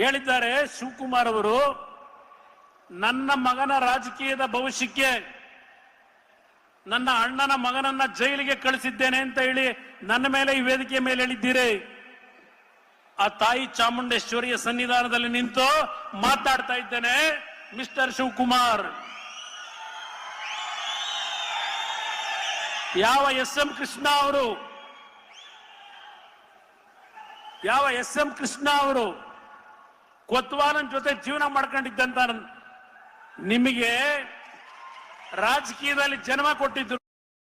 ಹೇಳಿದ್ದಾರೆ ಶಿವಕುಮಾರ್ ಅವರು, ನನ್ನ ಮಗನ ರಾಜಕೀಯದ ಭವಿಷ್ಯಕ್ಕೆ ನನ್ನ ಅಣ್ಣನ ಮಗನನ್ನ ಜೈಲಿಗೆ ಕಳಿಸಿದ್ದೇನೆ ಅಂತ ಹೇಳಿ ನನ್ನ ಮೇಲೆ ಈ ವೇದಿಕೆ ಮೇಲೆ ಹೇಳಿದ್ದೀರಿ ಆ ತಾಯಿ ಚಾಮುಂಡೇಶ್ವರಿಯ ಸನ್ನಿಧಾನದಲ್ಲಿ ನಿಂತು ಮಾತಾಡ್ತಾ ಇದ್ದೇನೆ, ಮಿಸ್ಟರ್ ಶಿವಕುಮಾರ್. ಯಾವ ಎಸ್ ಎಂ ಕೃಷ್ಣ ಅವರು, ಯಾವ ಎಸ್ ಎಂ ಕೃಷ್ಣ ಅವರು ಕೊತ್ವಾಲನ್ ಜೊತೆ ಜೀವನ ಮಾಡ್ಕೊಂಡಿದ್ದಂತ ನಿಮಗೆ ರಾಜಕೀಯದಲ್ಲಿ ಜನ್ಮ ಕೊಟ್ಟಿದ್ರು.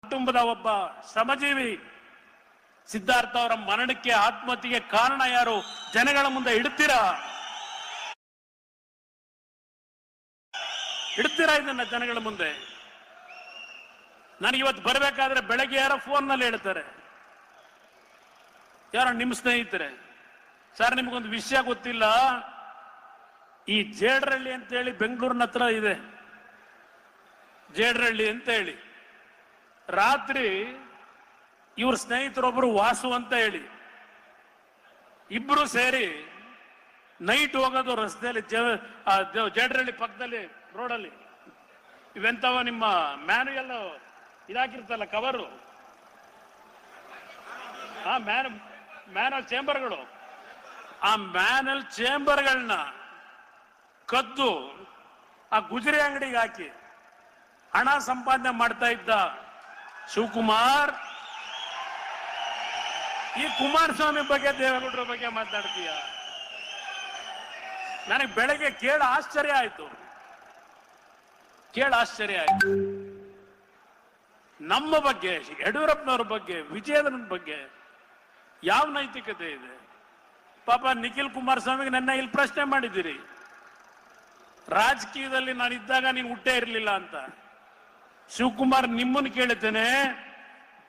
ಕುಟುಂಬದ ಒಬ್ಬ ಶ್ರಮಜೀವಿ ಸಿದ್ಧಾರ್ಥ ಅವರ ಮರಣಕ್ಕೆ ಆತ್ಮಹತ್ಯೆಗೆ ಕಾರಣ ಯಾರು? ಜನಗಳ ಮುಂದೆ ಇಡ್ತೀರಾ ಇಡ್ತೀರಾ ಇದನ್ನ ಜನಗಳ ಮುಂದೆ? ನನಗೆ ಇವತ್ತು ಬರಬೇಕಾದ್ರೆ ಬೆಳಗ್ಗೆ ಯಾರೋ ಫೋನ್ನಲ್ಲಿ ಹೇಳ್ತಾರೆ. ಯಾರೋ ನಿಮ್ಮ ಸ್ನೇಹಿತರೆ. ಸರ್, ನಿಮಗೊಂದು ವಿಷಯ ಗೊತ್ತಿಲ್ಲ. ಈ ಜೇಡರಳ್ಳಿ ಅಂತ ಹೇಳಿ ಬೆಂಗಳೂರಿನ ಹತ್ರ ಇದೆ. ಜೇಡ್ರಳ್ಳಿ ಅಂತ ಹೇಳಿ ರಾತ್ರಿ ಇವ್ರ ಸ್ನೇಹಿತರೊಬ್ರು ವಾಸು ಅಂತ ಹೇಳಿ. ಇಬ್ರು ಸೇರಿ ನೈಟ್ ಹೋಗೋದು ರಸ್ತೆಯಲ್ಲಿ ಜೇಡರಳ್ಳಿ ಪಕ್ಕದಲ್ಲಿ ರೋಡಲ್ಲಿ. ಇವೆಂತವ ನಿಮ್ಮ ಮ್ಯಾನುಯಲ್ ಇದಾಕಿರ್ತಲ್ಲ ಕವರು? ಆ ಮ್ಯಾನ್ ಮ್ಯಾನಲ್ ಚೇಂಬರ್ಗಳು. ಆ ಮ್ಯಾನಲ್ ಚೇಂಬರ್ಗಳನ್ನ ಕದ್ದು ಆ ಗುಜರಿ ಅಂಗಡಿಗೆ ಹಾಕಿ ಹಣ ಸಂಪಾದನೆ ಮಾಡ್ತಾ ಇದ್ದ ಶಿವಕುಮಾರ್. ಈ ಕುಮಾರಸ್ವಾಮಿ ಬಗ್ಗೆ, ದೇವೇಗೌಡರ ಬಗ್ಗೆ ಮಾತಾಡ್ತೀಯ? ನನಗೆ ಬೆಳಗ್ಗೆ ಕೇಳ ಆಶ್ಚರ್ಯ ಆಯ್ತು. ಕೇಳ ಆಶ್ಚರ್ಯ ಆಯ್ತು. ನಮ್ಮ ಬಗ್ಗೆ, ಯಡಿಯೂರಪ್ಪನವ್ರ ಬಗ್ಗೆ ವಿಜಯೇಂದ್ರನ ಬಗ್ಗೆ ಯಾವ ನೈತಿಕತೆ ಇದೆ? ಪಾಪ ನಿಖಿಲ್ ಕುಮಾರಸ್ವಾಮಿಗೆ ನನ್ನ ಇಲ್ಲಿ ಪ್ರಶ್ನೆ ಮಾಡಿದ್ದೀರಿ. ರಾಜಕೀಯದಲ್ಲಿ ನಾನು ಇದ್ದಾಗ ನೀನು ಹುಟ್ಟೇ ಇರಲಿಲ್ಲ ಅಂತ. ಶಿವಕುಮಾರ್ ನಿಮ್ಮನ್ನು ಕೇಳಿದ್ದೇನೆ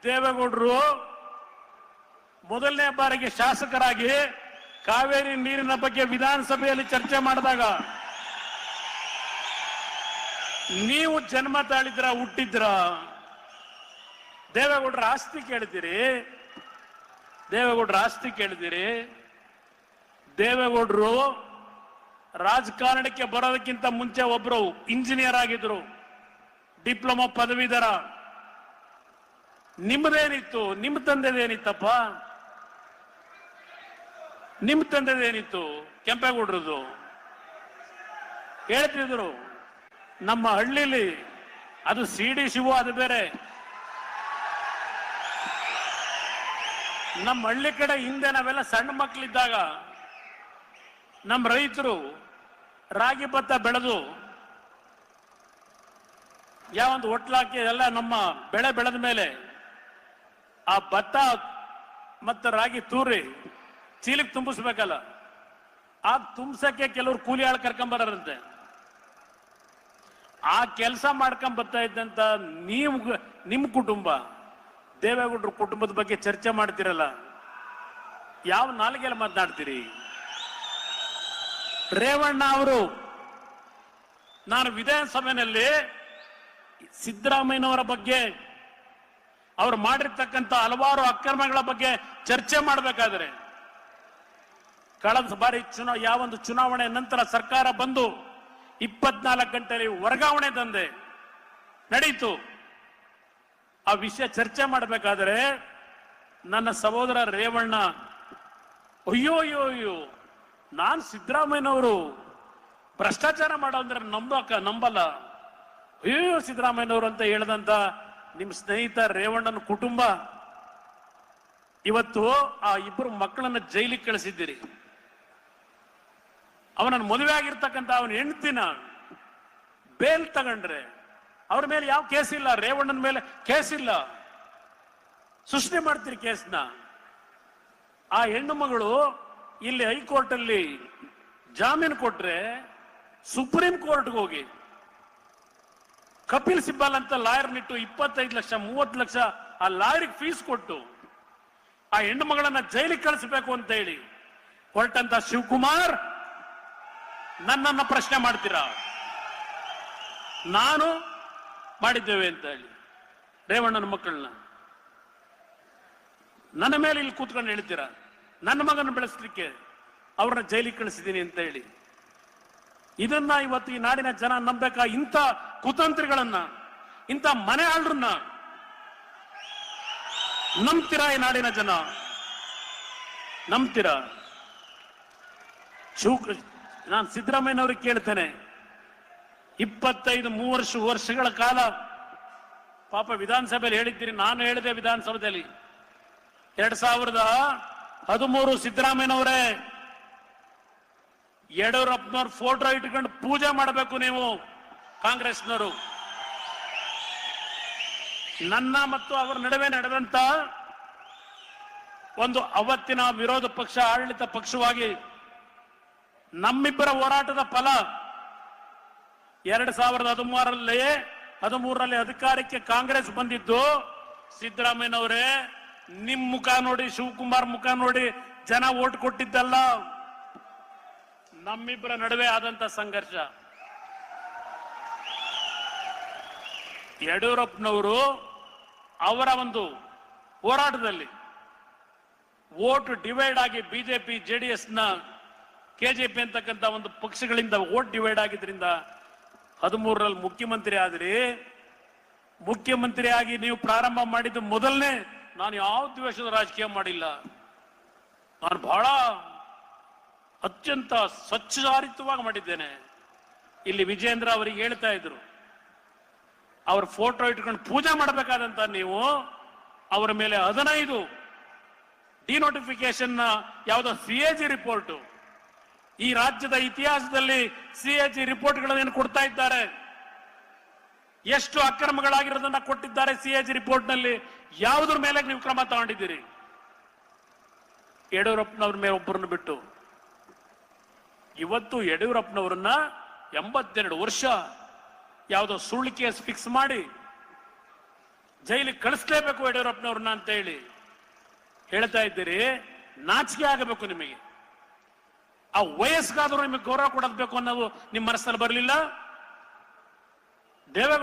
ದೇವೇಗೌಡರು ಮೊದಲನೇ ಬಾರಿಗೆ ಶಾಸಕರಾಗಿ ಕಾವೇರಿ ನೀರಿನ ಬಗ್ಗೆ ವಿಧಾನಸಭೆಯಲ್ಲಿ ಚರ್ಚೆ ಮಾಡಿದಾಗ ನೀವು ಜನ್ಮ ತಾಳಿದ್ರ, ಹುಟ್ಟಿದ್ರ. ದೇವೇಗೌಡರ ಆಸ್ತಿ ಕೇಳಿದಿರಿ ದೇವೇಗೌಡರ ಆಸ್ತಿ ಕೇಳಿದಿರಿ ದೇವೇಗೌಡರು ರಾಜಕಾರಣಕ್ಕೆ ಬರೋದಕ್ಕಿಂತ ಮುಂಚೆ ಒಬ್ರು ಇಂಜಿನಿಯರ್ ಆಗಿದ್ರು, ಡಿಪ್ಲೊಮಾ ಪದವೀಧರ. ನಿಮ್ಮದೇನಿತ್ತು ನಿಮ್ಮ ತಂದೆದೇನಿತ್ತಪ್ಪ? ನಿಮ್ಮ ತಂದೆದೇನಿತ್ತು? ಕೆಂಪೇಗೌಡ್ರದ್ದು. ಹೇಳ್ತಿದ್ರು, ನಮ್ಮ ಹಳ್ಳಿಲಿ ಅದು ಸಿ ಡಿ ಶಿವ, ಅದು ಬೇರೆ. ನಮ್ಮ ಹಳ್ಳಿ ಕಡೆ ಹಿಂದೆ ನಾವೆಲ್ಲ ಸಣ್ಣ ಮಕ್ಕಳಿದ್ದಾಗ ನಮ್ಮ ರೈತರು ರಾಗಿ ಭತ್ತ ಬೆಳೆದು ಯಾವ ಒಂದು ಒಟ್ಲಾಕಿ ಎಲ್ಲ ನಮ್ಮ ಬೆಳೆ ಬೆಳೆದ ಮೇಲೆ ಆ ಭತ್ತ ಮತ್ತು ರಾಗಿ ತೂರಿ ಚೀಲಿಗೆ ತುಂಬಿಸ್ಬೇಕಲ್ಲ ಆ ತುಂಬಿಸೋಕ್ಕೆ ಕೆಲವರು ಕೂಲಿ ಆಳು ಕರ್ಕೊಂಬರಂತೆ ಆ ಕೆಲಸ ಮಾಡ್ಕೊಂಡ್ ಬರ್ತಾ ಇದ್ದಂತ ನೀವು, ನಿಮ್ಮ ಕುಟುಂಬ, ದೇವೇಗೌಡರ ಕುಟುಂಬದ ಬಗ್ಗೆ ಚರ್ಚೆ ಮಾಡ್ತಿರಲ್ಲ, ಯಾವ ನಾಲ್ಗೆಲ್ಲ ಮಾತನಾಡ್ತೀರಿ? ರೇವಣ್ಣ ಅವರು, ನಾನು ವಿಧಾನಸಭೆಯಲ್ಲಿ ಸಿದ್ದರಾಮಯ್ಯನವರ ಬಗ್ಗೆ, ಅವರು ಮಾಡಿರ್ತಕ್ಕಂಥ ಹಲವಾರು ಅಕ್ರಮಗಳ ಬಗ್ಗೆ ಚರ್ಚೆ ಮಾಡಬೇಕಾದ್ರೆ, ಕಳೆದ ಬಾರಿ ಚುನಾ, ಯಾವೊಂದು ಚುನಾವಣೆ ನಂತರ ಸರ್ಕಾರ ಬಂದು ಇಪ್ಪತ್ನಾಲ್ಕು ಗಂಟೆಯಲ್ಲಿ ವರ್ಗಾವಣೆ ತಂದೆ ನಡೀತು. ಆ ವಿಷಯ ಚರ್ಚೆ ಮಾಡಬೇಕಾದ್ರೆ, ನನ್ನ ಸಹೋದರ ರೇವಣ್ಣ, ಅಯ್ಯೋ ಅಯ್ಯೋ ಅಯ್ಯೋ ನಾನ್ ಸಿದ್ದರಾಮಯ್ಯನವರು ಭ್ರಷ್ಟಾಚಾರ ಮಾಡೋ ಅಂದ್ರೆ ನಂಬಕ ನಂಬಲ್ಲ. ಅಯ್ಯೋ ಸಿದ್ದರಾಮಯ್ಯನವರು ಅಂತ ಹೇಳಿದಂತ ನಿಮ್ಮ ಸ್ನೇಹಿತ ರೇವಣ್ಣನ ಕುಟುಂಬ, ಇವತ್ತು ಆ ಇಬ್ಬರು ಮಕ್ಕಳನ್ನ ಜೈಲಿಗೆ ಕಳಿಸಿದ್ದೀರಿ. ಅವನನ್ನು ಮದುವೆ ಆಗಿರ್ತಕ್ಕಂಥ ಅವನ ಹೆಂಡ್ತಿನ ಬೇಲ್ ತಗೊಂಡ್ರೆ ಅವ್ರ ಮೇಲೆ ಯಾವ ಕೇಸ್ ಇಲ್ಲ, ರೇವಣ್ಣನ ಮೇಲೆ ಕೇಸ್ ಇಲ್ಲ. ಸೃಷ್ಟಿ ಮಾಡ್ತೀರಿ ಕೇಸ್ನ ಆ ಹೆಣ್ಣು ಮಗಳು ಇಲ್ಲಿ ಹೈಕೋರ್ಟ್ ಅಲ್ಲಿ ಜಾಮೀನು ಕೊಟ್ರೆ ಸುಪ್ರೀಂ ಕೋರ್ಟ್ಗೆ ಹೋಗಿ. ಕಪಿಲ್ ಸಿಬ್ಬಲ್ ಅಂತ ಲಾಯರ್ ನಿಟ್ಟು ಇಪ್ಪತ್ತೈದು ಲಕ್ಷ, ಮೂವತ್ತು ಲಕ್ಷ ಆ ಲಾಯರ್ಗೆ ಫೀಸ್ ಕೊಟ್ಟು ಆ ಹೆಣ್ಣು ಮಗಳನ್ನ ಜೈಲಿಗೆ ಕಳಿಸಬೇಕು ಅಂತ ಹೇಳಿ ಹೊರಟಂತ ಶಿವಕುಮಾರ್, ನನ್ನನ್ನ ಪ್ರಶ್ನೆ ಮಾಡ್ತೀರಾ? ನಾನು ಮಾಡಿದ್ದೇವೆ ಅಂತ ಹೇಳಿ. ರೇವಣ್ಣನ ಮಕ್ಕಳನ್ನ. ನನ್ನ ಮೇಲೆ ಇಲ್ಲಿ ಕೂತ್ಕೊಂಡು ಹೇಳ್ತೀರಾ? ನನ್ನ ಮಗನ ಬೆಳೆಸಲಿಕ್ಕೆ ಅವ್ರನ್ನ ಜೈಲಿಗೆ ಕಳಿಸಿದ್ದೀನಿ ಅಂತ ಹೇಳಿ. ಇದನ್ನ ಇವತ್ತು ಈ ನಾಡಿನ ಜನ ನಂಬಬೇಕಾ? ಇಂಥ ಕುತಂತ್ರಿಗಳನ್ನ, ಇಂಥ ಮನೆ ಆಳ್ರನ್ನ ನಂಬ್ತೀರಾ ಈ ನಾಡಿನ ಜನ? ನಂಬ್ತೀರಾ? ಶಿವ ನಾನು ಸಿದ್ದರಾಮಯ್ಯನವ್ರಿಗೆ ಕೇಳ್ತೇನೆ. ಇಪ್ಪತ್ತೈದು ಮೂವರ್ಷ ವರ್ಷಗಳ ಕಾಲ ಪಾಪ ವಿಧಾನಸಭೆಯಲ್ಲಿ ಹೇಳಿದ್ದೀರಿ, ನಾನು ಹೇಳಿದೆ ವಿಧಾನಸಭೆಯಲ್ಲಿ ಎರಡ್ ಸಾವಿರದ ಹದಿಮೂರು ಸಿದ್ದರಾಮಯ್ಯನವರೇ, ಯಡಿಯೂರಪ್ಪನವ್ರ ಫೋಟೋ ಇಟ್ಕೊಂಡು ಪೂಜೆ ಮಾಡಬೇಕು ನೀವು ಕಾಂಗ್ರೆಸ್ನವರು. ನನ್ನ ಮತ್ತು ಅವರ ನಡುವೆ ನಡೆದಂತ ಒಂದು ಅವತ್ತಿನ ವಿರೋಧ ಪಕ್ಷ, ಆಡಳಿತ ಪಕ್ಷವಾಗಿ ನಮ್ಮಿಬ್ಬರ ಹೋರಾಟದ ಫಲ ಎರಡ್ ಸಾವಿರದ ಹದಿಮೂರರಲ್ಲಿ ಹದಿಮೂರರಲ್ಲಿ ಅಧಿಕಾರಕ್ಕೆ ಕಾಂಗ್ರೆಸ್ ಬಂದಿದ್ದು ಸಿದ್ದರಾಮಯ್ಯನವರೇ. ನಿಮ್ ಮುಖ ನೋಡಿ, ಶಿವಕುಮಾರ್ ಮುಖ ನೋಡಿ ಜನ ಓಟ್ ಕೊಟ್ಟಿದ್ದಲ್ಲ. ನಮ್ಮಿಬ್ಬರ ನಡುವೆ ಆದಂತ ಸಂಘರ್ಷ. ಯಡಿಯೂರಪ್ಪನವರು ಅವರ ಒಂದು ಹೋರಾಟದಲ್ಲಿ ಓಟ್ ಡಿವೈಡ್ ಆಗಿ ಬಿಜೆಪಿ ಎಸ್ನ ಕೆಜೆಪಿ ಅಂತಕ್ಕಂಥ ಒಂದು ಪಕ್ಷಗಳಿಂದ ಓಟ್ ಡಿವೈಡ್ ಆಗಿದ್ರಿಂದ ಹದಿಮೂರರಲ್ಲಿ ಮುಖ್ಯಮಂತ್ರಿ ಆದ್ರಿ. ಮುಖ್ಯಮಂತ್ರಿ ಆಗಿ ನೀವು ಪ್ರಾರಂಭ ಮಾಡಿದ್ದು ಮೊದಲನೇ ನಾನು ಯಾವ ದ್ವೇಷದ ರಾಜಕೀಯ ಮಾಡಿಲ್ಲ. ನಾನು ಬಹಳ ಅತ್ಯಂತ ಸ್ವಚ್ಛಚಾರಿತವಾಗಿ ಮಾಡಿದ್ದೇನೆ. ಇಲ್ಲಿ ವಿಜೇಂದ್ರ ಅವರಿಗೆ ಹೇಳ್ತಾ ಇದ್ರು, ಅವ್ರ ಫೋಟೋ ಇಟ್ಕೊಂಡು ಪೂಜೆ ಮಾಡಬೇಕಾದಂತ ನೀವು ಅವರ ಮೇಲೆ ಹದಿನೈದು ಡಿನೋಟಿಫಿಕೇಶನ್ ಯಾವುದೋ ಸಿ ಎ ಜಿ ರಿಪೋರ್ಟ್. ಈ ರಾಜ್ಯದ ಇತಿಹಾಸದಲ್ಲಿ ಸಿ ಎ ಜಿ ರಿಪೋರ್ಟ್ಗಳನ್ನು ಕೊಡ್ತಾ ಇದ್ದಾರೆ? ಎಷ್ಟು ಅಕ್ರಮಗಳಾಗಿರೋದನ್ನ ಕೊಟ್ಟಿದ್ದಾರೆ ಸಿ ಎ ಜಿ ರಿಪೋರ್ಟ್ನಲ್ಲಿ ಯಾವುದ್ರ ಮೇಲೆ ನೀವು ಕ್ರಮ ತಗೊಂಡಿದ್ದೀರಿ? ಯಡಿಯೂರಪ್ಪನವ್ರ ಮೇಲೆ ಒಬ್ಬರನ್ನು ಬಿಟ್ಟು. ಇವತ್ತು ಯಡಿಯೂರಪ್ಪನವರನ್ನ ಎಂಬತ್ತೆರಡು ವರ್ಷ ಯಾವುದೋ ಸುಳ್ಳು ಕೇಸ್ ಫಿಕ್ಸ್ ಮಾಡಿ ಜೈಲಿಗೆ ಕಳಿಸ್ಲೇಬೇಕು ಯಡಿಯೂರಪ್ಪನವ್ರನ್ನ ಅಂತ ಹೇಳಿ ಹೇಳ್ತಾ ಇದ್ದೀರಿ. ನಾಚಿಕೆ ಆಗಬೇಕು ನಿಮಗೆ. ಆ ವಯಸ್ಸಿಗಾದರೂ ನಿಮಗೆ ಗೌರವ ಕೊಡಬೇಕು ಅನ್ನೋದು ನಿಮ್ಮ ಮನಸ್ಸಲ್ಲಿ ಬರಲಿಲ್ಲ? ದೇವೇಗೌಡ